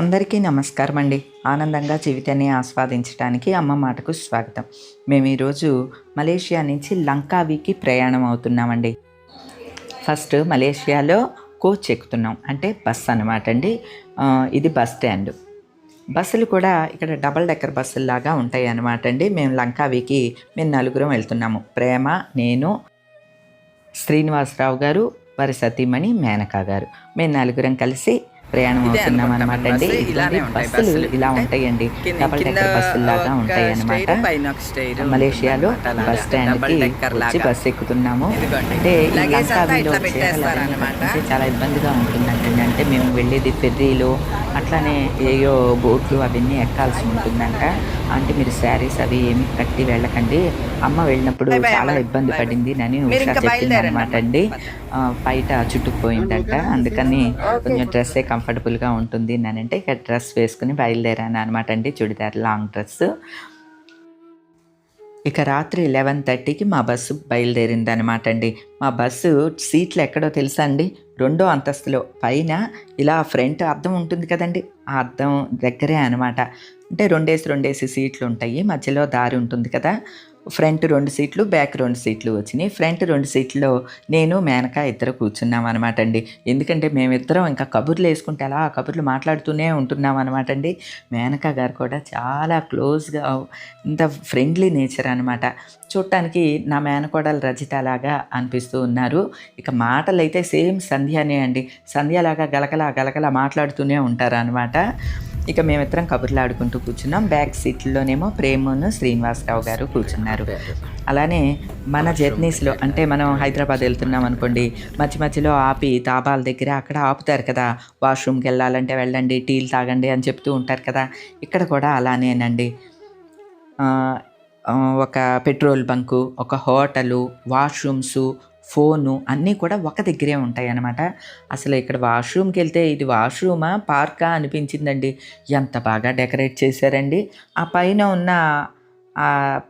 అందరికీ నమస్కారం అండి ఆనందంగా జీవితాన్ని ఆస్వాదించడానికి అమ్మ మాటకు స్వాగతం. మేము ఈరోజు మలేషియా నుంచి లంకావీకి ప్రయాణం అవుతున్నామండి. ఫస్ట్ మలేషియాలో కోచ్ ఎక్కుతున్నాం. అంటే బస్ అనమాట అండి. ఇది బస్ స్టాండ్. బస్సులు కూడా ఇక్కడ డబల్ డెక్కర్ బస్సులు లాగా ఉంటాయి అనమాట అండి. మేము లంకావీకి మేము నలుగురం వెళ్తున్నాము. ప్రేమ నేను శ్రీనివాసరావు గారు వారి సతీమణి మేనకా గారు. మేము నలుగురం కలిసి ప్రయాణం అవుతున్నాం అనమాట అండి బస్సు బస్సులు. ఇలా ఉంటాయండి డబల్ డెక్కర్ బస్సులు లాగా ఉంటాయి అనమాట మలేషియాలో. బస్ స్టాండ్కి వచ్చి లాగా. బస్ ఎక్కుతున్నాము. అంటే చాలా ఇబ్బందిగా ఉంటుందంటండి అంటే మేము వెళ్ళేది ఫెర్రీలో అట్లానే ఏయో బోట్లు అవన్నీ ఎక్కాల్సి ఉంటుందంట అంటే మీరు శారీస్ అవి ఏమి కట్టి వెళ్ళకండి. అమ్మ వెళ్ళినప్పుడు చాలా. ఇబ్బంది. పడింది. అని చెప్పింది అనమాట. అండి. బయట చుట్టుకుపోయిందంట. అందుకని కొంచెం డ్రెస్సే కంఫర్టబుల్గా ఉంటుంది. అని అంటే ఇక డ్రెస్ వేసుకుని బయలుదేరాను అనమాట అండి. చుడిదార్ లాంగ్ డ్రెస్ ఇక రాత్రి లెవెన్ థర్టీకి మా బస్సు బయలుదేరిందనమాట అండి మా బస్సు సీట్లు ఎక్కడో తెలుసా అండి? రెండో అంతస్తులో. పైన ఇలా ఫ్రంట్ అద్దం ఉంటుంది కదండి. ఆ అద్దం దగ్గరే అనమాట అంటే రెండేసి రెండేసి సీట్లు ఉంటాయి మధ్యలో దారి ఉంటుంది కదా. ఫ్రంట్ రెండు సీట్లు బ్యాక్ రెండు సీట్లు వచ్చినాయి. ఫ్రంట్ రెండు సీట్లో నేను మేనక ఇద్దరు కూర్చున్నాం అనమాట అండి. ఎందుకంటే మేమిద్దరం ఇంకా కబుర్లు వేసుకుంటే అలా కబుర్లు మాట్లాడుతూనే ఉంటున్నాం అనమాట అండి. మేనక గారు కూడా చాలా క్లోజ్గా ఇంత ఫ్రెండ్లీ నేచర్ అనమాట చూడటానికి నా మేనకోడలు రజిత లాగా అనిపిస్తూ ఉన్నారు. ఇక మాటలు అయితే సేమ్ సంధ్యానే అండి. సంధ్యలాగా గలగల గలగల మాట్లాడుతూనే ఉంటారు అనమాట ఇక మేమిద్దరం కబుర్లు ఆడుకుంటూ కూర్చున్నాం. బ్యాక్ సీట్లోనేమో ప్రేమను శ్రీనివాసరావు గారు కూర్చున్నారు. అలానే మన జర్నీస్లో అంటే మనం హైదరాబాద్ వెళ్తున్నాం అనుకోండి మధ్య మధ్యలో ఆపి తాబాల దగ్గర అక్కడ ఆపుతారు కదా వాష్రూమ్కి వెళ్ళాలంటే వెళ్ళండి టీలు తాగండి అని చెప్తూ ఉంటారు కదా ఇక్కడ కూడా అలానేనండి. ఒక పెట్రోల్ బంకు ఒక హోటలు వాష్రూమ్స్ ఫోను అన్నీ కూడా ఒక దగ్గరే ఉంటాయి అన్నమాట అసలు ఇక్కడ వాష్రూమ్కి వెళ్తే ఇది వాష్రూమా పార్కా అనిపించిందండి. ఎంత బాగా డెకరేట్ చేశారండి. ఆ పైన ఉన్న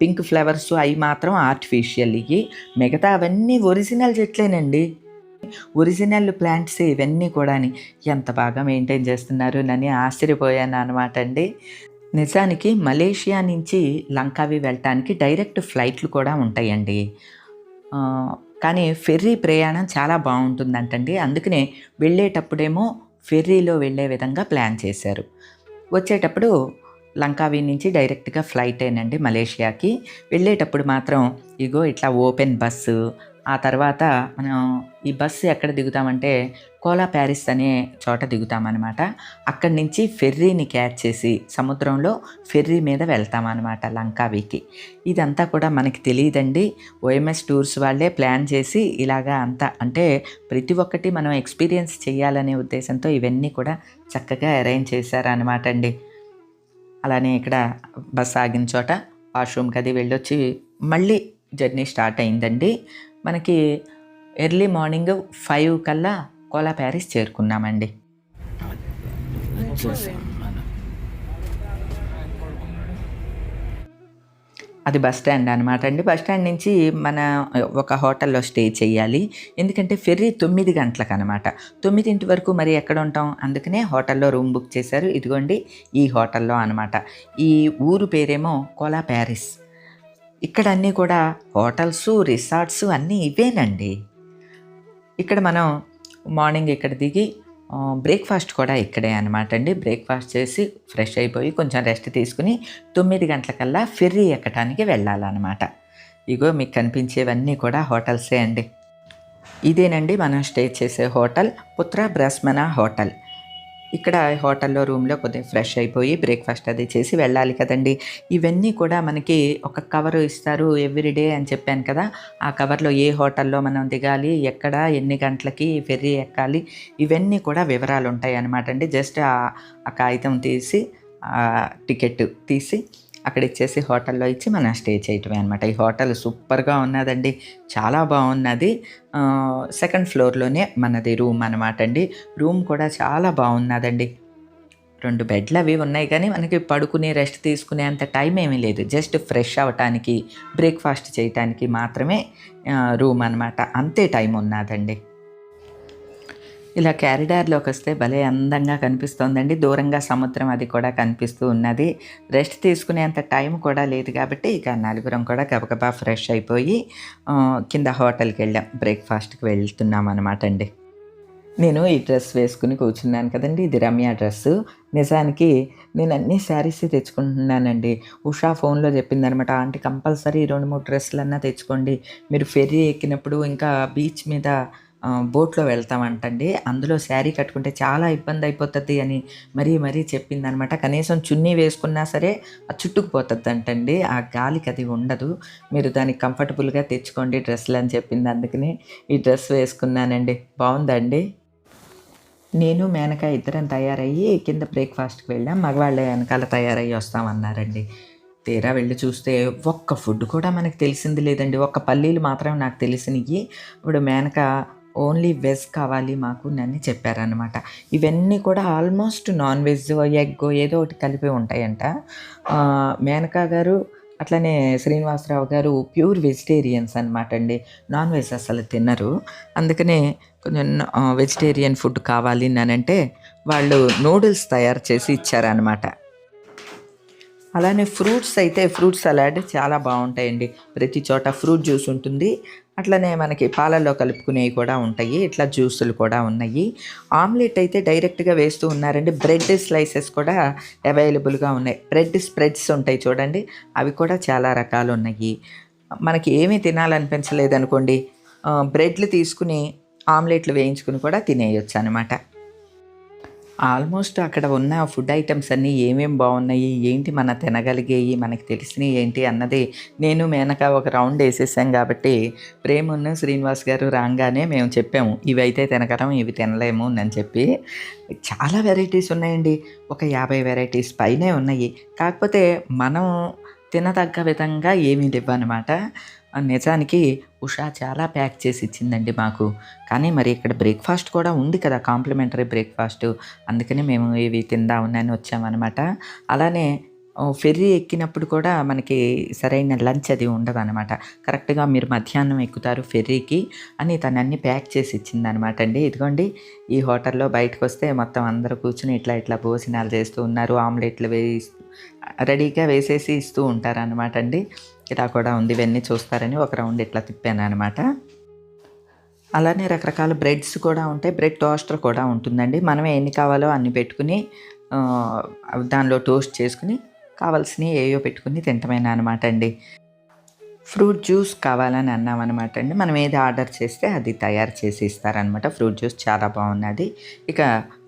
పింక్ ఫ్లవర్స్ అవి మాత్రం ఆర్టిఫిషియల్ ఇవి మిగతా అవన్నీ ఒరిజినల్ చెట్లేనండి. ఒరిజినల్ ప్లాంట్స్ ఇవన్నీ కూడా ఎంత బాగా మెయింటైన్ చేస్తున్నారు నని ఆశ్చర్యపోయాను అనమాట అండి. నిజానికి మలేషియా నుంచి లంకావి వెళ్ళటానికి డైరెక్ట్ ఫ్లైట్లు కూడా ఉంటాయండి. కానీ ఫెర్రీ ప్రయాణం చాలా బాగుంటుందంటండి. అందుకనే వెళ్ళేటప్పుడేమో ఫెర్రీలో వెళ్ళే విధంగా ప్లాన్ చేశారు. వచ్చేటప్పుడు లంకావి నుంచి డైరెక్ట్గా ఫ్లైటేనండి మలేషియాకి. వెళ్ళేటప్పుడు మాత్రం ఇగో ఇట్లా ఓపెన్ బస్సు ఆ తర్వాత మనం ఈ బస్సు ఎక్కడ దిగుతామంటే కోలా ప్యారిస్ అనే చోట దిగుతామన్నమాట. అక్కడి నుంచి ఫెర్రీని క్యాచ్ చేసి సముద్రంలో ఫెర్రీ మీద వెళ్తామన్నమాట లంకావికి. ఇదంతా కూడా మనకి తెలియదండి. ఓఎంఎస్ టూర్స్ వాళ్ళే ప్లాన్ చేసి ఇలాగా అంతా అంటే ప్రతి ఒక్కటి మనం ఎక్స్పీరియన్స్ చేయాలనే ఉద్దేశంతో ఇవన్నీ కూడా చక్కగా అరేంజ్ చేశారనమాట అండి. అలానే ఇక్కడ బస్ ఆగిన చోట వాష్రూమ్కి అది వెళ్ళొచ్చి మళ్ళీ జర్నీ స్టార్ట్ అయిందండి. మనకి ఎర్లీ మార్నింగ్ ఫైవ్ కల్లా కోలా ప్యారిస్ చేరుకున్నామండి వచ్చేసాం మనం. అది బస్ స్టాండ్ అనమాట అండి. బస్ స్టాండ్ నుంచి మన ఒక హోటల్లో స్టే చేయాలి. ఎందుకంటే ఫెర్రీ తొమ్మిది గంటలకు అనమాట తొమ్మిదింటి వరకు మరి ఎక్కడ ఉంటాం? అందుకనే హోటల్లో రూమ్ బుక్ చేశారు. ఇదిగోండి ఈ హోటల్లో అనమాట ఈ ఊరు పేరేమో కోలా ప్యారిస్. ఇక్కడ అన్నీ కూడా హోటల్స్ రిసార్ట్స్ అన్నీ ఇవేనండి. ఇక్కడ మనం మార్నింగ్ ఇక్కడ దిగి బ్రేక్ఫాస్ట్ కూడా ఇక్కడే అనమాట అండి. బ్రేక్ఫాస్ట్ చేసి ఫ్రెష్ అయిపోయి కొంచెం రెస్ట్ తీసుకుని తొమ్మిది గంటలకల్లా ఫెర్రీ ఎక్కడానికి వెళ్ళాలన్నమాట. ఇగో మీకు కనిపించేవన్నీ కూడా హోటల్సే అండి. ఇదేనండి మనం స్టే చేసే హోటల్ పుత్ర బ్రస్మన హోటల్. ఇక్కడ హోటల్లో రూమ్లో కొద్దిగా ఫ్రెష్ అయిపోయి బ్రేక్ఫాస్ట్ అది చేసి వెళ్ళాలి కదండి. ఇవన్నీ కూడా మనకి ఒక కవర్ ఇస్తారు ఎవ్రీడే అని చెప్పాను కదా. ఆ కవర్లో ఏ హోటల్లో మనం దిగాలి ఎక్కడ ఎన్ని గంటలకి ఫెర్రీ ఎక్కాలి ఇవన్నీ కూడా వివరాలు ఉంటాయి అన్నమాట అండి. జస్ట్ ఆ- కాగితం తీసి టికెట్ తీసి అక్కడ ఇచ్చేసి హోటల్లో ఇచ్చి మనం స్టే చేయటమే అనమాట ఈ హోటల్ సూపర్గా ఉన్నదండి. చాలా బాగున్నది. సెకండ్ ఫ్లోర్లోనే మనది రూమ్ అనమాట అండి. రూమ్ కూడా చాలా బాగున్నదండి. రెండు బెడ్లు అవి ఉన్నాయి కానీ మనకి పడుకునే రెస్ట్ తీసుకునే అంత టైం ఏమీ లేదు. జస్ట్ ఫ్రెష్ అవ్వటానికి బ్రేక్ఫాస్ట్ చేయటానికి మాత్రమే రూమ్ అనమాట అంతే టైం ఉన్నదండి. ఇలా క్యారిడార్లోకి వస్తే భలే అందంగా కనిపిస్తోందండి. దూరంగా సముద్రం అది కూడా కనిపిస్తూ ఉన్నది. రెస్ట్ తీసుకునేంత టైం కూడా లేదు కాబట్టి ఇక నలుగురం కూడా గబగబా ఫ్రెష్ అయిపోయి కింద హోటల్కి వెళ్ళాం. బ్రేక్ఫాస్ట్కి వెళ్తున్నాం అనమాట అండి. నేను ఈ డ్రెస్ వేసుకుని కూర్చున్నాను కదండి. ఇది రమ్య డ్రెస్ నిజానికి నేను అన్ని శారీస్ తెచ్చుకుంటున్నానండి. ఉషా ఫోన్లో చెప్పిందనమాట ఆంటీ కంపల్సరీ రెండు మూడు డ్రెస్సులన్నా తెచ్చుకోండి. మీరు ఫెర్రీ ఎక్కినప్పుడు ఇంకా బీచ్ మీద బోట్లో వెళ్తామంటండి. అందులో శారీ కట్టుకుంటే చాలా ఇబ్బంది అయిపోతుంది అని మరీ మరీ చెప్పిందనమాట. కనీసం చున్నీ వేసుకున్నా సరే అది చుట్టుకుపోతుంది అంటండి ఆ గాలికి అది ఉండదు. మీరు దానికి కంఫర్టబుల్గా తెచ్చుకోండి డ్రెస్సులు అని చెప్పింది అందుకని ఈ డ్రెస్ వేసుకున్నానండి. బాగుందండి నేను మేనక ఇద్దరం తయారయ్యి కింద బ్రేక్ఫాస్ట్కి వెళ్ళాం. మగవాళ్ళ వెనకాల తయారయ్యి వస్తామన్నారండి. తీరా వెళ్ళి చూస్తే ఒక్క ఫుడ్ కూడా మనకు తెలిసింది లేదండి. ఒక్క పల్లీలు మాత్రం నాకు తెలిసినవి ఇప్పుడు మేనక ఓన్లీ వెజ్ కావాలి మాకు నన్ను చెప్పారనమాట ఇవన్నీ కూడా ఆల్మోస్ట్ నాన్ వెజ్ ఎగ్ ఏదో ఒకటి కలిపి ఉంటాయంట. మేనకా గారు అట్లనే శ్రీనివాసరావు గారు ప్యూర్ వెజిటేరియన్స్ అనమాట అండి. నాన్ వెజ్ అసలు తినరు. అందుకనే కొంచెం వెజిటేరియన్ ఫుడ్ కావాలి అంటే వాళ్ళు నూడిల్స్ తయారు చేసి ఇచ్చారనమాట అలానే ఫ్రూట్స్ అయితే ఫ్రూట్ సలాడ్ చాలా బాగుంటాయండి. ప్రతి చోట ఫ్రూట్ జ్యూస్ ఉంటుంది. అట్లనే మనకి పాలల్లో కలుపుకునేవి కూడా ఉంటాయి. ఇట్లా జ్యూసులు కూడా ఉన్నాయి. ఆమ్లెట్ అయితే డైరెక్ట్గా వేస్తూ ఉన్నారండి. బ్రెడ్ స్లైసెస్ కూడా అవైలబుల్గా ఉన్నాయి. బ్రెడ్ స్ప్రెడ్స్ ఉంటాయి చూడండి. అవి కూడా చాలా రకాలు ఉన్నాయి. మనకి ఏమీ తినాలనిపించలేదనుకోండి. బ్రెడ్లు తీసుకుని ఆమ్లెట్లు వేయించుకుని కూడా తినేయొచ్చు అనమాట ఆల్మోస్ట్ అక్కడ ఉన్న ఫుడ్ ఐటమ్స్ అన్నీ ఏమేమి బాగున్నాయి ఏంటి మన తినగలిగేవి మనకి తెలిసినవి ఏంటి అన్నది నేను మేనక ఒక రౌండ్ వేసేసాం కాబట్టి ప్రేమున్న శ్రీనివాస్ గారు రాగానే మేము చెప్పాము ఇవి అయితే తినగలం ఇవి తినలేము అని చెప్పి. చాలా వెరైటీస్ ఉన్నాయండి ఒక యాభై వెరైటీస్ పైనే ఉన్నాయి. కాకపోతే మనం తినదగ్గ విధంగా ఏమీ లేవన్నమాట. నిజానికి ఉషా చాలా ప్యాక్ చేసి ఇచ్చిందండి మాకు. కానీ మరి ఇక్కడ బ్రేక్ఫాస్ట్ కూడా ఉంది కదా కాంప్లిమెంటరీ బ్రేక్ఫాస్ట్. అందుకని మేము ఇవి తిందామని వచ్చామన్నమాట. అలానే ఫెర్రీ ఎక్కినప్పుడు కూడా మనకి సరైన లంచ్ అది ఉండదు అనమాట కరెక్ట్గా మీరు మధ్యాహ్నం ఎక్కుతారు ఫెర్రీకి అని తను అన్ని ప్యాక్ చేసి ఇచ్చిందనమాట అండి. ఇదిగోండి ఈ హోటల్లో బయటకు వస్తే మొత్తం అందరూ కూర్చుని ఇట్లా ఇట్లా భోజనాలు చేస్తూ ఉన్నారు ఆమ్లెట్లు వేయిస్తూ రెడీగా వేసేసి ఇస్తూ ఉంటారు అనమాట అండి. ఇలా కూడా ఉంది. ఇవన్నీ చూస్తారని ఒక రౌండ్ ఇట్లా తిప్పాను అనమాట అలానే రకరకాల బ్రెడ్స్ కూడా ఉంటాయి. బ్రెడ్ టోస్టర్ కూడా ఉంటుందండి. మనం ఎన్ని కావాలో అన్ని పెట్టుకుని దానిలో టోస్ట్ చేసుకుని కావాల్సినవి ఏయో పెట్టుకుని తింటమైన అనమాట అండి. ఫ్రూట్ జ్యూస్ కావాలని అన్నాం అనమాట అండి. మనం ఏది ఆర్డర్ చేస్తే అది తయారు చేసి ఇస్తారనమాట ఫ్రూట్ జ్యూస్ చాలా బాగున్నది. ఇక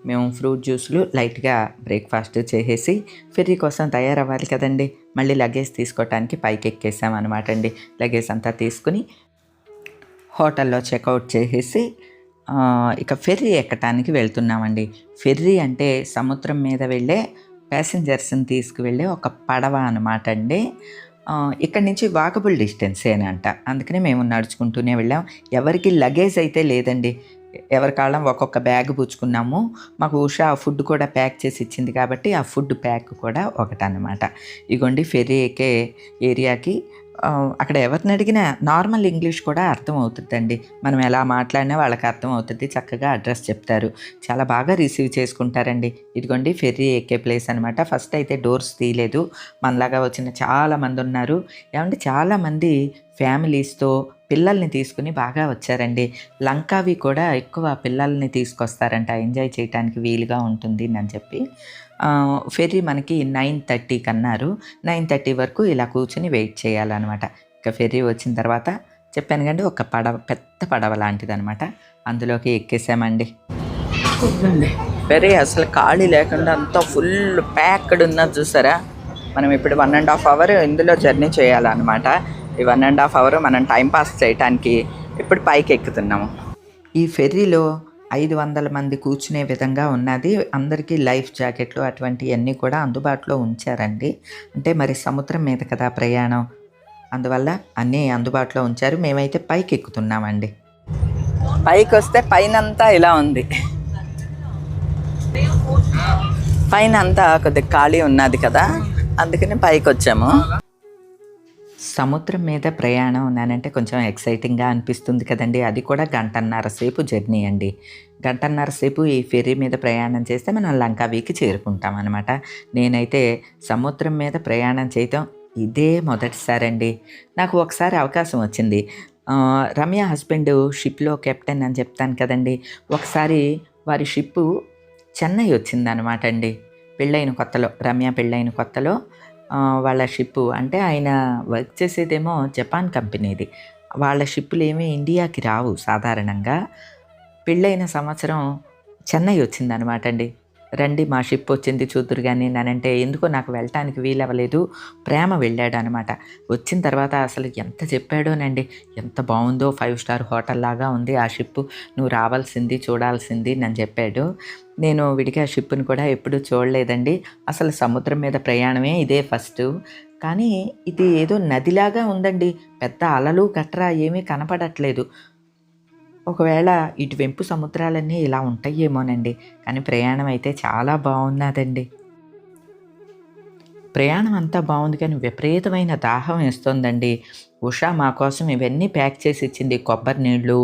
మేము ఫ్రూట్ జ్యూస్లు లైట్గా బ్రేక్ఫాస్ట్ చేసేసి ఫెర్రీ కోసం తయారవ్వాలి కదండి. మళ్ళీ లగేజ్ తీసుకోవటానికి పైకి ఎక్కేసాం అనమాట అండి. లగేజ్ అంతా తీసుకుని హోటల్లో చెక్అవుట్ చేసేసి ఇక ఫెర్రీ ఎక్కటానికి వెళ్తున్నామండి. ఫెర్రీ అంటే సముద్రం మీద వెళ్ళే ప్యాసింజర్స్ని తీసుకువెళ్ళే ఒక పడవ అనమాట అండి. ఇక్కడి నుంచి వాకబుల్ డిస్టెన్సేనంట అందుకని మేము నడుచుకుంటూనే వెళ్ళాం. ఎవరికి లగేజ్ అయితే లేదండి. ఎవరి కాలం ఒక్కొక్క బ్యాగ్ పుచ్చుకున్నాము. మాకు ఉషా ఫుడ్ కూడా ప్యాక్ చేసి ఇచ్చింది కాబట్టి ఆ ఫుడ్ ప్యాక్ కూడా ఒకటనమాట ఇగోండి ఫెర్రీ ఎక్కే ఏరియాకి అక్కడ ఎవరిని అడిగినా నార్మల్ ఇంగ్లీష్ కూడా అర్థం అవుతుందండి మనం ఎలా మాట్లాడినా వాళ్ళకి అర్థం అవుతుంది చక్కగా అడ్రస్ చెప్తారు. చాలా బాగా రిసీవ్ చేసుకుంటారండి. ఇదిగోండి ఫెర్రీ ఎక్కే ప్లేస్ అనమాట ఫస్ట్ అయితే డోర్స్ తీయలేదు. మనలాగా వచ్చిన చాలా మంది ఉన్నారు. ఏమంటే చాలామంది ఫ్యామిలీస్తో పిల్లల్ని తీసుకుని బాగా వచ్చారండి. లంకావి కూడా ఎక్కువ పిల్లల్ని తీసుకొస్తారంట. ఎంజాయ్ చేయడానికి వీలుగా ఉంటుంది అని చెప్పి. ఫెర్రీ మనకి నైన్ థర్టీకి అన్నారు నైన్ థర్టీ వరకు ఇలా కూర్చుని వెయిట్ చేయాలన్నమాట. ఇక ఫెర్రీ వచ్చిన తర్వాత చెప్పాను కండి ఒక పడవ పెద్ద పడవ లాంటిది అనమాట అందులోకి ఎక్కేసామండి. ఫెర్రీ అసలు ఖాళీ లేకుండా అంతా ఫుల్ ప్యాక్డ్ ఉన్నది చూసారా? మనం ఇప్పుడు వన్ అండ్ హాఫ్ అవర్ ఇందులో జర్నీ చేయాలన్నమాట. ఈ వన్ అండ్ హాఫ్ అవర్ మనం టైం పాస్ చేయడానికి ఇప్పుడు పైకి ఎక్కుతున్నాము. ఈ ఫెర్రీలో ఐదు వందల మంది కూర్చునే విధంగా ఉన్నది. అందరికీ లైఫ్ జాకెట్లు అటువంటివన్నీ కూడా అందుబాటులో ఉంచారండి. అంటే మరి సముద్రం మీద కదా ప్రయాణం. అందువల్ల అన్నీ అందుబాటులో ఉంచారు. మేమైతే పైకి ఎక్కుతున్నామండి పైకి వస్తే పైనంతా ఇలా ఉంది. పైన అంతా కొద్దిగా ఖాళీ ఉన్నది కదా. అందుకని పైకి వచ్చాము సముద్రం మీద ప్రయాణం ఉన్నానంటే కొంచెం ఎక్సైటింగ్‌గా అనిపిస్తుంది కదండి అది కూడా గంటన్నర సేపు జర్నీ అండి. గంటన్నర సేపు ఈ ఫెర్రీ మీద ప్రయాణం చేస్తే మనం లంకావీకి చేరుకుంటామనమాట. నేనైతే సముద్రం మీద ప్రయాణం చేయటం ఇదే మొదటిసారండి. నాకు ఒకసారి అవకాశం వచ్చింది. రమ్య హస్బెండ్ షిప్‌లో కెప్టెన్ అని చెప్తాను కదండీ! ఒకసారి వారి షిప్పు చెన్నై వచ్చిందనమాట అండి. పెళ్ళైన కొత్తలో రమ్య పెళ్ళైన కొత్తలో వాళ్ళ షిప్పు అంటే ఆయన వర్క్ చేసేదేమో జపాన్ కంపెనీది. వాళ్ళ షిప్పులు ఏమీ ఇండియాకి రావు సాధారణంగా. పెళ్ళైన సంవత్సరం చెన్నై వచ్చిందనమాట అండి. రండి మా షిప్ వచ్చింది చూద్దురు కానీ నేనంటే ఎందుకో నాకు వెళ్ళటానికి వీలవ్వలేదు. ప్రేమ వెళ్ళాడనమాట. వచ్చిన తర్వాత అసలు ఎంత చెప్పాడోనండి. ఎంత బాగుందో ఫైవ్ స్టార్ హోటల్ లాగా ఉంది ఆ షిప్పు. నువ్వు రావాల్సింది, చూడాల్సింది నన్ను చెప్పాడు. నేను విడిగా షిప్‌ని కూడా ఎప్పుడూ చూడలేదండి. అసలు సముద్రం మీద ప్రయాణమే ఇదే ఫస్ట్ కానీ ఇది ఏదో నదిలాగా ఉందండి. పెద్ద అలలు గట్రా ఏమీ కనపడట్లేదు. ఒకవేళ ఇటువైపు సముద్రాలన్నీ ఇలా ఉంటాయేమోనండి. కానీ ప్రయాణం అయితే చాలా బాగున్నదండి ప్రయాణం అంతా బాగుంది కానీ విపరీతమైన దాహం వేస్తోందండి ఉషా మా కోసం ఇవన్నీ ప్యాక్ చేసి ఇచ్చింది. కొబ్బరి నీళ్ళు,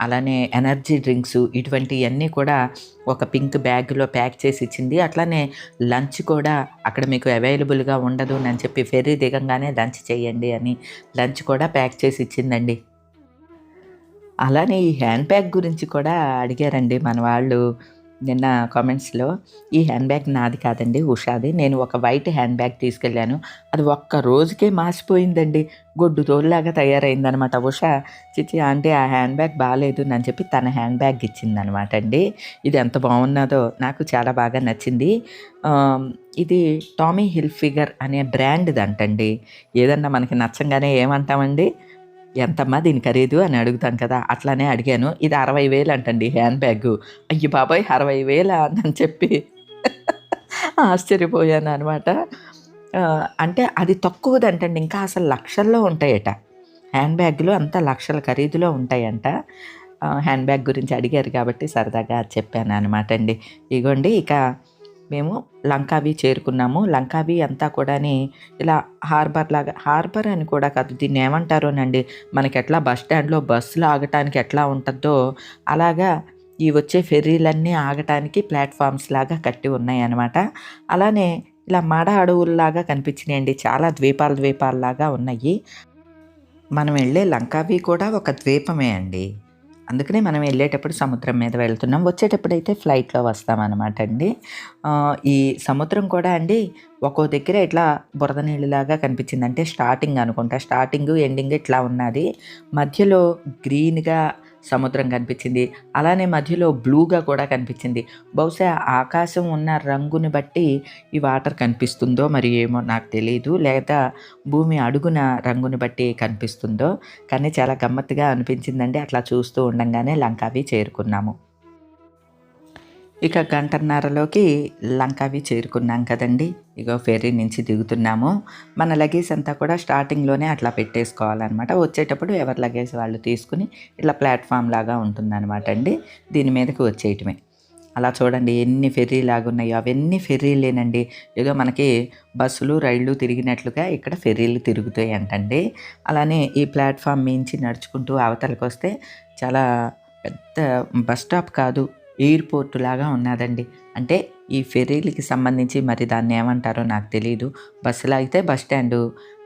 అలానే ఎనర్జీ డ్రింక్స్ ఇటువంటివన్నీ కూడా ఒక పింక్ బ్యాగ్‌లో ప్యాక్ చేసి ఇచ్చింది. అట్లానే లంచ్ కూడా అక్కడ మీకు అవైలబుల్‌గా ఉండదు అని చెప్పి ఫెర్రీ దిగంగానే లంచ్ చేయండి అని లంచ్ కూడా ప్యాక్ చేసి ఇచ్చిందండి. అలానే ఈ హ్యాండ్ బ్యాగ్ గురించి కూడా అడిగారండి మన వాళ్ళు నిన్న కామెంట్స్‌లో. ఈ హ్యాండ్ బ్యాగ్ నాది కాదండి ఉషాది. నేను ఒక వైట్ హ్యాండ్ బ్యాగ్ తీసుకెళ్ళాను. అది ఒక్క రోజుకే మాసిపోయిందండి. గొడ్డు తోలులాగా తయారైందనమాట. ఉష చిచి అంటే ఆ హ్యాండ్ బ్యాగ్ బాగాలేదు అని చెప్పి తన హ్యాండ్ బ్యాగ్ ఇచ్చిందనమాట అండి. ఇది ఎంత బాగున్నదో నాకు చాలా బాగా నచ్చింది. ఇది టామీ హిల్ ఫిగర్ అనే బ్రాండ్ది అంటండి ఏదన్నా మనకి నచ్చంగానే ఏమంటామండి? ఎంతమ్మా దీని ఖరీదు అని అడుగుతాం కదా! అట్లానే అడిగాను. ఇది అరవై వేలు అంటండి హ్యాండ్ బ్యాగ్ అయ్యి బాబాయ్ బాబోయ్! 60,000 అని చెప్పి ఆశ్చర్యపోయాను అనమాట అంటే అది తక్కువదంటండి. ఇంకా అసలు లక్షల్లో ఉంటాయట. హ్యాండ్ బ్యాగ్లు అంతా లక్షల ఖరీదులో ఉంటాయంట. హ్యాండ్ బ్యాగ్ గురించి అడిగారు కాబట్టి సరదాగా చెప్పాను అనమాట అండి. ఇగోండి ఇక మేము లంకావి చేరుకున్నాము. లంకావి అంతా కూడాని ఇలా హార్బర్ లాగా హార్బర్ అని కూడా కాదు. దీన్ని ఏమంటారోనండి. మనకెట్లా బస్ స్టాండ్‌లో బస్సులు ఆగటానికి ఎట్లా ఉంటుందో అలాగా ఈ వచ్చే ఫెర్రీలన్నీ ఆగటానికి ప్లాట్‌ఫార్మ్స్‌లాగా కట్టి ఉన్నాయన్నమాట అలానే ఇలా మాడ అడవుల్లాగా కనిపించినాయండి. చాలా ద్వీపాల ద్వీపాల్లాగా ఉన్నాయి. మనం వెళ్ళే లంకావి కూడా ఒక ద్వీపమే అండి. అందుకనే మనం వెళ్ళేటప్పుడు సముద్రం మీద వెళ్తున్నాం. వచ్చేటప్పుడైతే ఫ్లైట్‌లో వస్తామన్నమాట అండి. ఈ సముద్రం కూడా అండి ఒక్కో దగ్గర ఇట్లా బురద నీళ్ళలాగా కనిపించింది. అంటే స్టార్టింగ్ అనుకుంటా. స్టార్టింగు, ఎండింగ్ ఇట్లా ఉన్నది మధ్యలో గ్రీన్‌గా సముద్రం కనిపించింది. అలానే మధ్యలో బ్లూగా కూడా కనిపించింది. బహుశా ఆకాశం ఉన్న రంగుని బట్టి ఈ వాటర్ కనిపిస్తుందో మరి ఏమో నాకు తెలియదు లేదా భూమి అడుగున రంగుని బట్టి కనిపిస్తుందో కానీ చాలా గమ్మత్తుగా అనిపించిందండి. అట్లా చూస్తూ ఉండంగానే లంకావి చేరుకున్నాము. ఇక గంటన్నరలోకి లంకావి చేరుకున్నాం కదండీ! ఇగో ఫెర్రీ నుంచి దిగుతున్నాము. మన లగేజ్ అంతా కూడా స్టార్టింగ్‌లోనే అట్లా పెట్టేసుకోవాలనమాట. వచ్చేటప్పుడు ఎవరి లగేజ్ వాళ్ళు తీసుకొని ఇట్లా ప్లాట్ఫామ్ లాగా ఉంటుందన్నమాట అండి. దీని మీదకి వచ్చేయటమే. అలా చూడండి ఎన్ని ఫెర్రీలాగున్నాయో అవన్నీ ఫెర్రీలేనండి. ఏదో మనకి బస్సులు, రైళ్ళు తిరిగినట్లుగా ఇక్కడ ఫెర్రీలు తిరుగుతాయంటండి. అలానే ఈ ప్లాట్ఫామ్ మీంచి నడుచుకుంటూ అవతలకొస్తే చాలా పెద్ద బస్ స్టాప్ కాదు. ఎయిర్‌పోర్ట్ లాగా ఉన్నాదండి. అంటే ఈ ఫెర్రీలకి సంబంధించి మరి దాన్ని ఏమంటారో నాకు తెలియదు బస్సులో అయితే బస్ స్టాండు,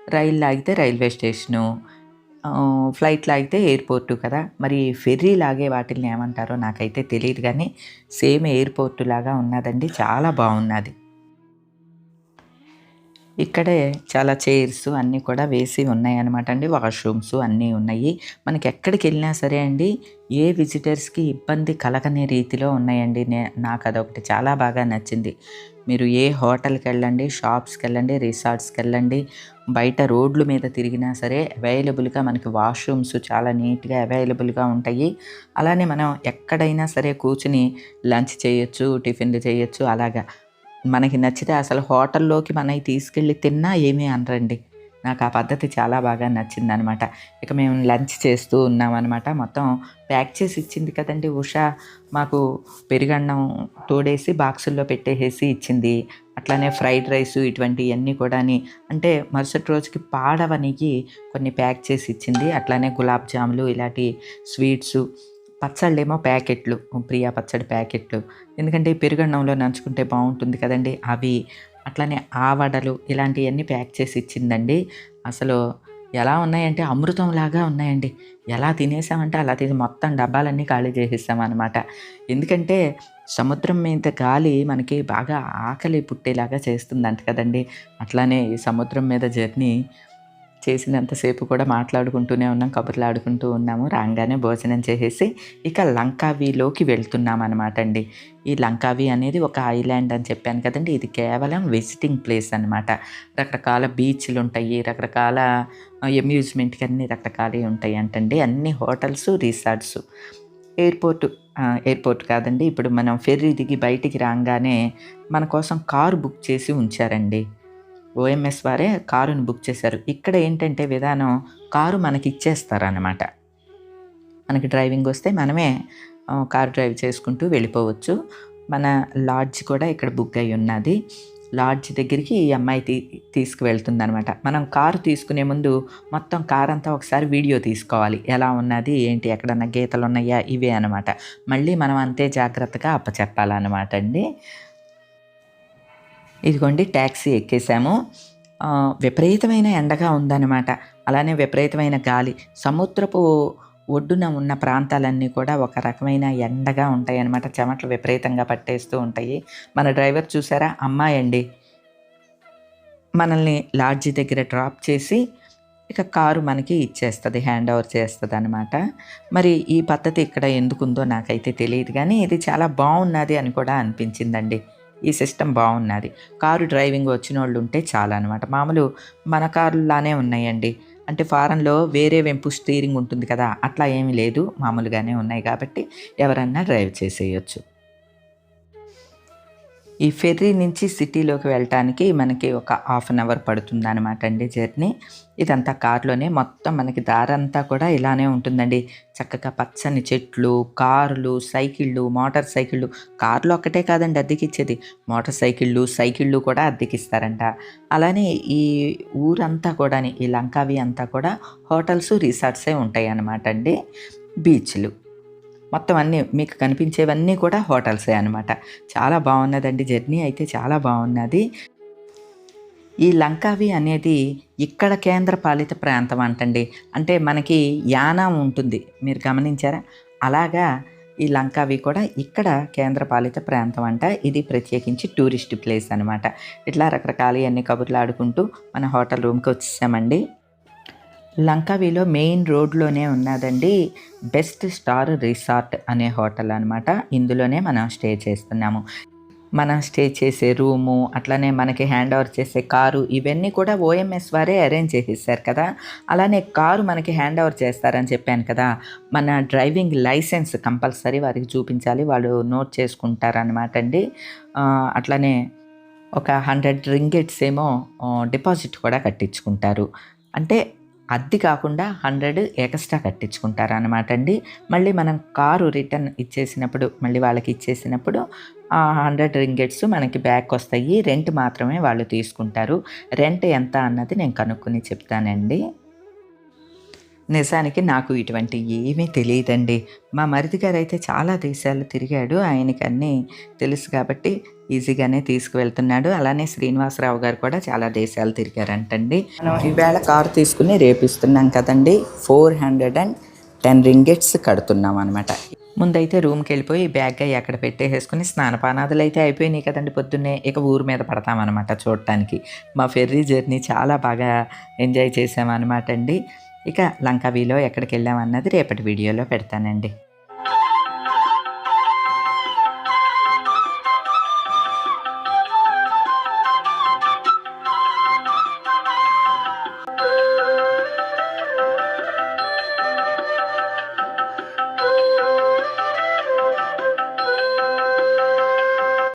రైల్లో అయితే రైల్వే స్టేషను, ఫ్లైట్‌లో అయితే ఎయిర్‌పోర్టు కదా! మరి ఫెర్రీ లాగే వాటిల్ని ఏమంటారో నాకైతే తెలియదు కానీ సేమ్ ఎయిర్‌పోర్ట్ లాగా ఉన్నాదండి. చాలా బాగున్నది ఇక్కడే చాలా చైర్స్ అన్నీ కూడా వేసి ఉన్నాయి అనమాట అండి. వాష్‌రూమ్స్ అన్నీ ఉన్నాయి. మనకి ఎక్కడికెళ్ళినా సరే అండి ఏ విజిటర్స్‌కి ఇబ్బంది కలగని రీతిలో ఉన్నాయండి. నే నాకు అదొకటి చాలా బాగా నచ్చింది. మీరు ఏ హోటల్కి వెళ్ళండి షాప్స్కి వెళ్ళండి రిసార్ట్స్కి వెళ్ళండి బయట రోడ్ల మీద తిరిగినా సరే అవైలబుల్‌గా మనకి వాష్‌రూమ్స్ చాలా నీట్‌గా అవైలబుల్‌గా ఉంటాయి. అలానే మనం ఎక్కడైనా సరే కూర్చుని లంచ్ చేయొచ్చు, టిఫిన్‌లు చేయొచ్చు అలాగా. మనకి నచ్చితే అసలు హోటల్‌లోకి మనకి తీసుకెళ్ళి తిన్నా ఏమీ అనరండి. నాకు ఆ పద్ధతి చాలా బాగా నచ్చిందనమాట. ఇక మేము లంచ్ చేస్తూ ఉన్నామన్నమాట మొత్తం ప్యాక్ చేసి ఇచ్చింది కదండి ఉషా. మాకు పెరుగన్నం తోడేసి బాక్సుల్లో పెట్టేసి ఇచ్చింది. అట్లానే ఫ్రైడ్ రైస్ ఇటువంటివన్నీ కూడా అంటే మరుసటి రోజుకి పాడవనికి కొన్ని ప్యాక్ చేసి ఇచ్చింది. అట్లానే గులాబ్ జాములు ఇలాంటి స్వీట్స్ పచ్చళ్ళేమో ప్యాకెట్లు ప్రియా పచ్చడి ప్యాకెట్లు. ఎందుకంటే పెరుగన్నంలో నంచుకుంటే బాగుంటుంది కదండి. అవి అట్లానే ఆవడలు ఇలాంటివన్నీ ప్యాక్ చేసి ఇచ్చిందండి. అసలు ఎలా ఉన్నాయంటే అమృతంలాగా ఉన్నాయండి. ఎలా తినేసామంటే అలా తిని మొత్తం డబ్బాలన్నీ ఖాళీ చేసేసామన్నమాట. ఎందుకంటే సముద్రం మీద గాలి మనకి బాగా ఆకలి పుట్టేలాగా చేస్తుందంట కదండి. అట్లానే ఈ సముద్రం మీద జర్నీ చేసినంతసేపు కూడా మాట్లాడుకుంటూనే ఉన్నాం కబుర్లు ఆడుకుంటూ ఉన్నాము. రాగానే భోజనం చేసేసి ఇక లంకావీలోకి వెళ్తున్నాం అనమాట అండి. ఈ లంకావి అనేది ఒక ఐలాండ్ అని చెప్పాను కదండి. ఇది కేవలం విజిటింగ్ ప్లేస్ అనమాట రకరకాల బీచ్లు ఉంటాయి రకరకాల అమ్యూజ్మెంట్కి అన్ని రకరకాలవి ఉంటాయి అంటండి. అన్ని హోటల్స్ రిసార్ట్స్. ఎయిర్పోర్ట్ ఎయిర్పోర్ట్ కాదండి. ఇప్పుడు మనం ఫెర్రీ దిగి బయటికి రాగానే మన కోసం కారు బుక్ చేసి ఉంచారండి. ఓఎంఎస్ వారే కారుని బుక్ చేశారు. ఇక్కడ ఏంటంటే విధానం కారు మనకి ఇచ్చేస్తారనమాట మనకి డ్రైవింగ్ వస్తే మనమే కారు డ్రైవ్ చేసుకుంటూ వెళ్ళిపోవచ్చు. మన లాడ్జ్ కూడా ఇక్కడ బుక్ అయి ఉన్నది. లాడ్జ్ దగ్గరికి ఈ అమ్మాయి తీ తీసుకువెళ్తుంది అనమాట మనం కారు తీసుకునే ముందు మొత్తం కార్ అంతా ఒకసారి వీడియో తీసుకోవాలి. ఎలా ఉన్నది ఏంటి ఎక్కడన్నా గీతలు ఉన్నాయా ఇవే అనమాట మళ్ళీ మనం అంతే జాగ్రత్తగా అప్పచెప్పాలన్నమాట అండి. ఇదిగోండి ట్యాక్సీ ఎక్కేసాము విపరీతమైన ఎండగా ఉందన్నమాట. అలానే విపరీతమైన గాలి. సముద్రపు ఒడ్డున ఉన్న ప్రాంతాలన్నీ కూడా ఒక రకమైన ఎండగా ఉంటాయి అన్నమాట చెమట్లు విపరీతంగా పట్టేస్తూ ఉంటాయి. మన డ్రైవర్ చూసారా? అమ్మాయి అండి. మనల్ని లాడ్జి దగ్గర డ్రాప్ చేసి ఇక కారు మనకి ఇచ్చేస్తుంది హ్యాండ్ ఓవర్ చేస్తుంది అనమాట మరి ఈ పద్ధతి ఇక్కడ ఎందుకుందో నాకైతే తెలియదు కానీ ఇది చాలా బాగున్నది అని కూడా అనిపించిందండి. ఈ సిస్టమ్ బాగున్నది. కారు డ్రైవింగ్ వచ్చిన వాళ్ళు ఉంటే చాలా అనమాట మామూలు మన కారులానే ఉన్నాయండి. అంటే ఫారెన్లో వేరే వెంపు స్టీరింగ్ ఉంటుంది కదా అట్లా ఏమీ లేదు. మామూలుగానే ఉన్నాయి కాబట్టి ఎవరన్నా డ్రైవ్ చేసేయచ్చు. ఈ ఫెర్రీ నుంచి సిటీలోకి వెళ్ళటానికి మనకి ఒక హాఫ్ అన్ అవర్ పడుతుంది అనమాట అండి జర్నీ. ఇదంతా కార్లోనే మొత్తం మనకి దారంతా కూడా ఇలానే ఉంటుందండి. చక్కగా పచ్చని చెట్లు కార్లు సైకిళ్ళు మోటార్ సైకిళ్ళు. కార్లు ఒక్కటే కాదండి అద్దెకిచ్చేది. మోటార్ సైకిళ్ళు సైకిళ్ళు కూడా అద్దెకిస్తారంట. అలానే ఈ ఊరంతా కూడా ఈ లంకావి అంతా కూడా హోటల్స్ రిసార్ట్సే ఉంటాయి అన్నమాట అండి. బీచ్లు. మొత్తం అన్నీ మీకు కనిపించేవన్నీ కూడా హోటల్సే అనమాట చాలా బాగున్నదండి జర్నీ అయితే చాలా బాగున్నది. ఈ లంకావి అనేది ఇక్కడ కేంద్ర పాలిత ప్రాంతం అంటండి. అంటే మనకి యానా ఉంటుంది మీరు గమనించారా? అలాగా ఈ లంకావి కూడా ఇక్కడ కేంద్రపాలిత ప్రాంతం అంట. ఇది ప్రత్యేకించి టూరిస్ట్ ప్లేస్ అనమాట ఇట్లా రకరకాల అన్ని కబుర్లు ఆడుకుంటూ మన హోటల్ రూమ్కి వచ్చేసామండి. లంకావిలో మెయిన్ రోడ్లోనే ఉన్నదండి. బెస్ట్ స్టార్ రిసార్ట్ అనే హోటల్ అనమాట ఇందులోనే మనం స్టే చేస్తున్నాము. మనం స్టే చేసే రూము అట్లానే మనకి హ్యాండ్ ఓవర్ చేసే కారు ఇవన్నీ కూడా ఓఎంఎస్ వారే అరేంజ్ చేసేసారు కదా. అలానే కారు మనకి హ్యాండ్ ఓవర్ చేస్తారని చెప్పాను కదా. మన డ్రైవింగ్ లైసెన్స్ కంపల్సరీ వారికి చూపించాలి. వాళ్ళు నోట్ చేసుకుంటారనమాట అండి. అట్లనే అట్లానే ఒక హండ్రెడ్ రింగెట్స్ ఏమో డిపాజిట్ కూడా కట్టించుకుంటారు. అంటే అద్దె కాకుండా హండ్రెడ్ ఎక్స్ట్రా కట్టించుకుంటారు అనమాట అండి. మళ్ళీ మనం కారు రిటర్న్ ఇచ్చేసినప్పుడు మళ్ళీ వాళ్ళకి ఇచ్చేసినప్పుడు ఆ హండ్రెడ్ రింగెట్స్ మనకి బ్యాక్ వస్తాయి. రెంట్ మాత్రమే వాళ్ళు తీసుకుంటారు. రెంట్ ఎంత అన్నది నేను కనుక్కొని చెప్తానండి. నిజానికి నాకు ఇటువంటి ఏమీ తెలియదండి. మా మరిది గారు అయితే చాలా దేశాలు తిరిగాడు. ఆయనకి అన్నీ తెలుసు కాబట్టి ఈజీగానే తీసుకువెళ్తున్నాడు. అలానే శ్రీనివాసరావు గారు కూడా చాలా దేశాలు తిరిగారంటండి. మనం ఈవేళ కారు తీసుకుని రేపిస్తున్నాం కదండి. Four hundred and ten ringgits కడుతున్నాం అనమాట ముందైతే రూమ్కి వెళ్ళిపోయి బ్యాగ్ అయ్యి అక్కడ పెట్టేసుకుని స్నానపానాదులు అయితే అయిపోయినాయి కదండి పొద్దున్నే. ఇక ఊరు మీద పడతామన్నమాట చూడటానికి. మా ఫెర్రీ జర్నీ చాలా బాగా ఎంజాయ్ చేసామన్నమాట అండి. ఇక లంకావీలో ఎక్కడికి వెళ్ళామన్నది రేపటి వీడియోలో పెడతానండి.